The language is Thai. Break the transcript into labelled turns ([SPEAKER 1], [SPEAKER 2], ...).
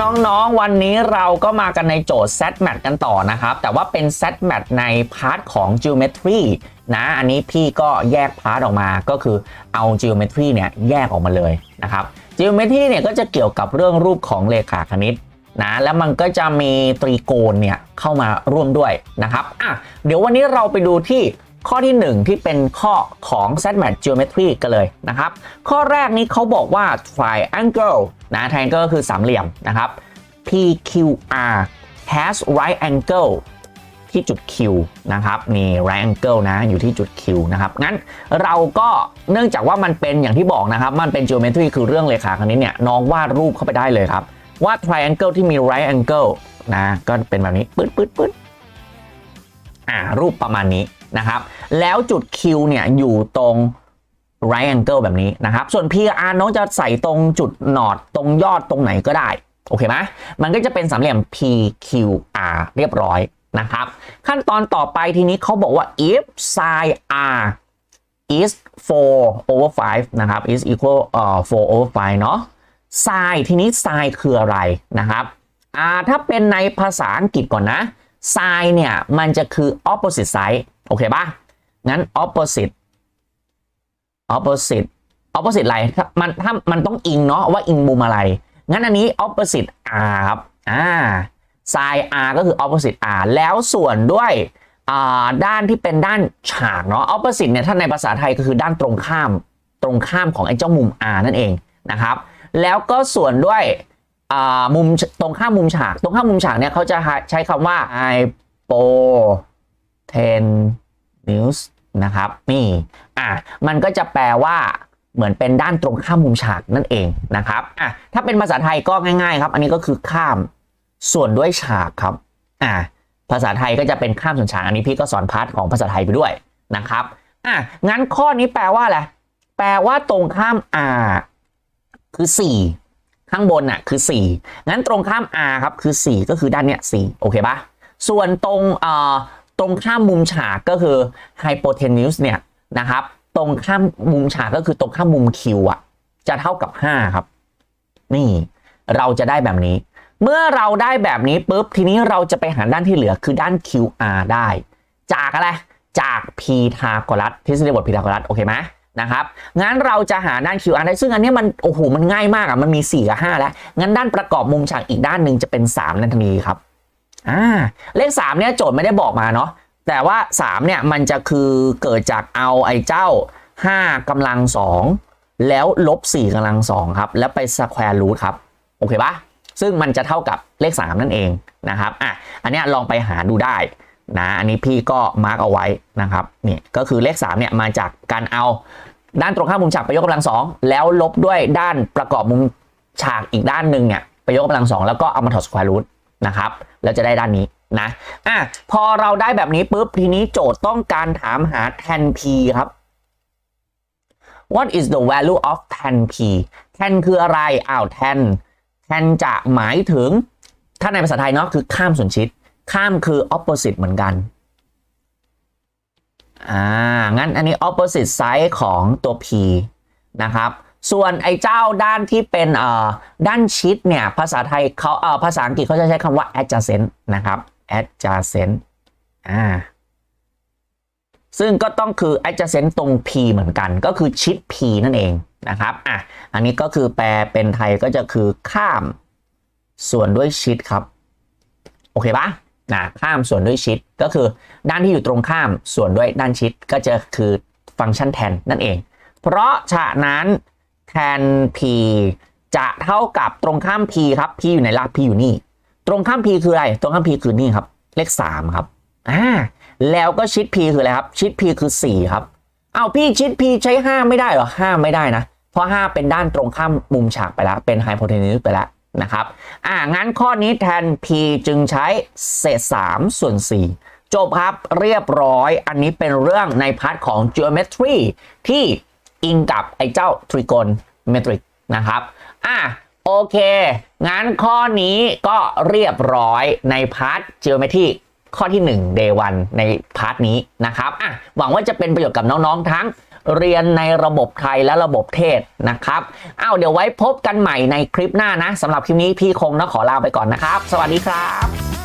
[SPEAKER 1] น้องๆ วันนี้เราก็มากันในโจทย์ set mat กันต่อนะครับ แต่ว่าเป็น set mat ในพาร์ทของ geometry นะอันนี้พี่ก็แยกพาร์ทออกมาก็คือเอา geometry เนี่ยแยกออกมาเลยนะครับ geometry เนี่ยก็จะเกี่ยวกับเรื่องรูปของเลขาคณิตนะแล้วมันก็จะมีตรีโกณเนี่ยเข้ามาร่วมด้วยนะครับอะเดี๋ยววันนี้เราไปดูที่ ข้อที่ 1 ที่เป็นข้อของ set mat geometry กันเลยนะครับ ข้อแรกนี้เขาบอกว่า triangle นะ triangle ก็คือสามเหลี่ยมนะครับ PQR has right angle ที่จุด Q นะครับนี่ right angle นะอยู่ที่จุด Q นะครับ งั้นเราก็เนื่องจากว่ามันเป็นอย่างที่บอกนะครับ มันเป็น geometry คือเรื่องเลขาคณิตเนี่ยน้องวาดรูปเข้าไปได้เลยครับวาด triangle ที่มี right angle นะก็เป็นแบบนี้ปึ๊ดปึ๊ดปึ๊ดอ่ารูปประมาณนี้ นะครับแล้วจุด Q เนี่ยอยู่ตรง right angle แบบนี้นะครับ ส่วน PR น้องจะใส่ตรงจุดหนอดตรงยอดตรงไหนก็ได้ โอเคไหมมันก็จะเป็นสามเหลี่ยม PQR เรียบร้อยนะครับ ขั้นตอนต่อไปทีนี้เขาบอกว่า if sine r is 4 over 5 นะครับ is equal เอ่อ4 over 5 เนาะ sine ทีนี้ sine คืออะไรนะครับอ่าถ้าเป็นในภาษาอังกฤษก่อนนะ sine เนี่ย มันจะคือ opposite side โอเคป่ะงั้น opposite opposite opposite อะไรมันถ้ามันต้องอิงเนาะว่าอิงมุมอะไร งั้นอันนี้ opposite r ครับอ่า sin r ก็คือ opposite r แล้วส่วนด้วยอ่าด้านที่เป็นด้านฉากเนาะ opposite เนี่ยถ้าในภาษาไทยก็คือด้านตรงข้ามตรงข้ามของไอ้เจ้ามุม r นั่นเองนะครับ แล้วก็ส่วนด้วยอ่ามุมตรงข้ามมุมฉาก ตรงข้ามมุมฉากเนี่ยเขาจะใช้คำว่า hypotenuse นะครับ นี่ อะ มันก็จะแปลว่าเหมือนเป็นด้านตรงข้ามมุมฉากนั่นเองนะครับ อะ ถ้าเป็นภาษาไทยก็ง่าย ๆ ครับ อันนี้ก็คือข้ามส่วนด้วยฉากครับ อะ ภาษาไทยก็จะเป็นข้ามส่วนฉาก อันนี้พี่ก็สอนพาร์ทของภาษาไทยไปด้วยนะครับ อะ งั้นข้อนี้แปลว่าอะไร แปลว่าตรงข้าม r คือ 4 ข้างบนน่ะคือ 4 งั้นตรงข้าม r ครับคือ 4 ก็คือด้านเนี้ย4โอเคปะส่วนตรงเอ่อ ตรงข้ามมุมฉากก็คือ hypotenuse เนี่ยนะครับ ตรงข้ามมุมฉากก็คือตรงข้ามมุม Q อะจะเท่ากับ 5 ครับ นี่เราจะได้แบบนี้ เมื่อเราได้แบบนี้ปุ๊บทีนี้เราจะไปหาด้านที่เหลือคือด้าน QR ได้ จากอะไรจากพีทาโกรัสทฤษฎีบทพีทาโกรัสโอเคไหมนะครับ งั้นเราจะหาด้าน QR ได้ ซึ่งอันนี้มัน โอ้โห มันง่ายมากอะ มันมี 4 กับ 5 แล้ว งั้นด้านประกอบมุมฉากอีกด้านหนึ่งจะเป็น 3 นั่นทันทีครับ อ่าเลข3เนี่ยโจทย์ไม่ได้บอกมาเนาะแต่ว่า3เนี่ยมันจะคือเกิดจากเอาไอ้เจ้า 5กำลัง 2 แล้วลบ 4กำลัง 2 ครับ แล้วไปสแควร์รูทครับ โอเคปะซึ่งมันจะเท่ากับเลข 3 นั่นเองนะครับอะอันนี้ลองไปหาดูได้นะอันนี้พี่ก็มาร์กเอาไว้นะครับนี่ก็คือเลข3เนี่ยมาจากการเอาด้านตรงข้ามมุมฉากไปยกกำลัง2แล้วลบด้วยด้านประกอบมุมฉากอีกด้านหนึ่งเนี่ยไปยกกำลัง2แล้วก็เอามาถอดสแควร์รูท นะครับแล้วจะได้ด้านนี้นะอะพอเราได้แบบนี้ปุ๊บทีนี้โจทย์ต้องการถามหา tan p ครับ What is the value of tan p tan คืออะไรอ้าว tan tan จะหมายถึง ถ้าในภาษาไทยเนาะคือข้ามส่วนชิด ข้ามคือ opposite เหมือนกันอ่างั้นอันนี้ opposite side ของตัว p นะครับ ส่วนไอ้เจ้าด้านที่เป็นเอ่อด้านชิดเนี่ยภาษาไทยเขาเอ่อภาษาอังกฤษเขาจะใช้คำว่า adjacent นะครับ adjacent อ่าซึ่งก็ต้องคือ adjacent ตรง p เหมือนกัน ก็คือชิด p นั่นเองนะครับอะอันนี้ก็คือแปลเป็นไทยก็จะคือข้ามส่วนด้วยชิดครับ โอเคปะนะข้ามส่วนด้วยชิดก็คือด้านที่อยู่ตรงข้ามส่วนด้วยด้านชิดก็จะคือฟังก์ชันแทนนั่นเอง เพราะฉะนั้น แทน p จะเท่ากับตรงข้าม p ครับ p อยู่ในลาก p อยู่นี่ ตรงข้าม p คืออะไร ตรงข้าม p คือนี่ครับ เลข 3 ครับ อ่า แล้วก็ชิด p คืออะไรครับ ชิด p คือ 4 ครับ เอาพี่ชิด p ใช้ 5 ไม่ได้เหรอ 5 ไม่ได้นะ เพราะ 5 เป็นด้านตรงข้ามมุมฉากไปแล้ว เป็น hypotenuse ไปแล้วนะครับ อ่า งั้นข้อนี้แทน p จึงใช้เศษ 3 ส่วน 4 จบครับ เรียบร้อย อันนี้เป็นเรื่องในพาร์ทของ geometry ที่ อิงกับไอ้เจ้า trigonometric นะครับ อะโอเค งั้นข้อนี้ก็เรียบร้อยในพาร์ท geometry ข้อที่ 1 day 1ในพาร์ทนี้นะครับอะหวังว่าจะเป็นประโยชน์กับน้องๆทั้งเรียนในระบบไทยและระบบเทศนะครับอ้าวเดี๋ยวไว้พบกันใหม่ในคลิปหน้านะสำหรับคลิปนี้พี่คงต้องขอลาไปก่อนนะครับ สวัสดีครับ